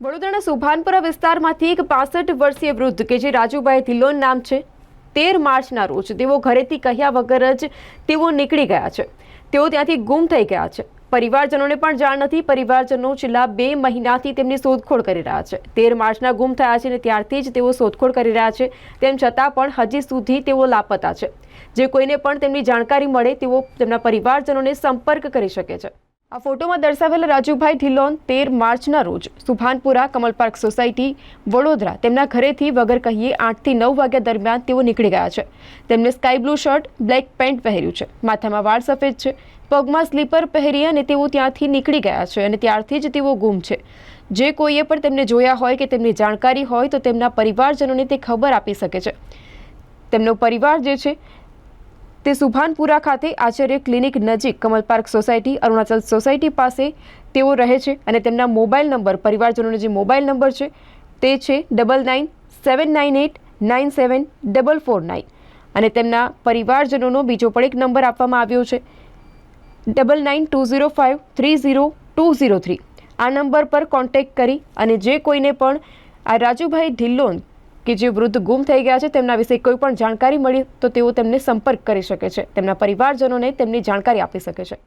વડોદરાના સુભાનપુરા વિસ્તારમાંથી એક પાસઠ વર્ષીય વૃદ્ધ કે જે રાજુભાઈ ધિલોન નામ છે, તેર માર્ચના રોજ તેઓ ઘરેથી કહ્યા વગર જ તેઓ નીકળી ગયા છે. તેઓ ત્યાંથી ગુમ થઈ ગયા છે. પરિવારજનોને પણ જાણ નથી. પરિવારજનો છેલ્લા બે મહિનાથી તેમની શોધખોળ કરી રહ્યા છે. તેર માર્ચના ગુમ થયા છે અને ત્યારથી જ તેઓ શોધખોળ કરી રહ્યા છે. તેમ છતાં પણ હજી સુધી તેઓ લાપતા છે. જે કોઈને પણ તેમની જાણકારી મળે તેઓ તેમના પરિવારજનોને સંપર્ક કરી શકે છે. આ ફોટોમાં દર્શાવેલા રાજુભાઈ ઢિલોન તેર માર્ચના રોજ સુભાનપુરા કમલ પાર્ક સોસાયટી વડોદરા તેમના ઘરેથી વગર કહીએ આઠથી નવ વાગ્યા દરમિયાન તેઓ નીકળી ગયા છે. તેમને sky blue shirt, black pant પહેર્યું છે. માથામાં વાળ સફેદ છે. પગમાં સ્લીપર પહેરી અને તેઓ ત્યાંથી નીકળી ગયા છે અને ત્યારથી જ તેઓ ગુમ છે. જે કોઈએ પણ તેમને જોયા હોય કે તેમની જાણકારી હોય તો તેમના પરિવારજનોને તે ખબર આપી શકે છે. તેમનો પરિવાર જે છે તે સુભાનપુરા ખાતે આચાર્ય ક્લિનિક નજીક Kamal park society, Arunachal society પાસે તેઓ રહે છે અને તેમના મોબાઈલ નંબર, પરિવારજનોનો જે મોબાઈલ નંબર છે તે છે double nine seven nine eight nine seven double four nine અને તેમના પરિવારજનોનો બીજો પણ એક નંબર આપવામાં આવ્યો છે double nine two zero five three zero two zero three આ નંબર પર કોન્ટેક્ટ કરી અને જે કોઈને પણ આ રાજુભાઈ ઢિલ્લોન કે જે વૃદ્ધ ગુમ થઈ ગયા છે, તેમના વિશે કોઈ પણ જાણકારી મળી તો તેઓ તેમને સંપર્ક કરી શકે છે. તેમના પરિવારજનોને તેમની જાણકારી આપી શકે છે.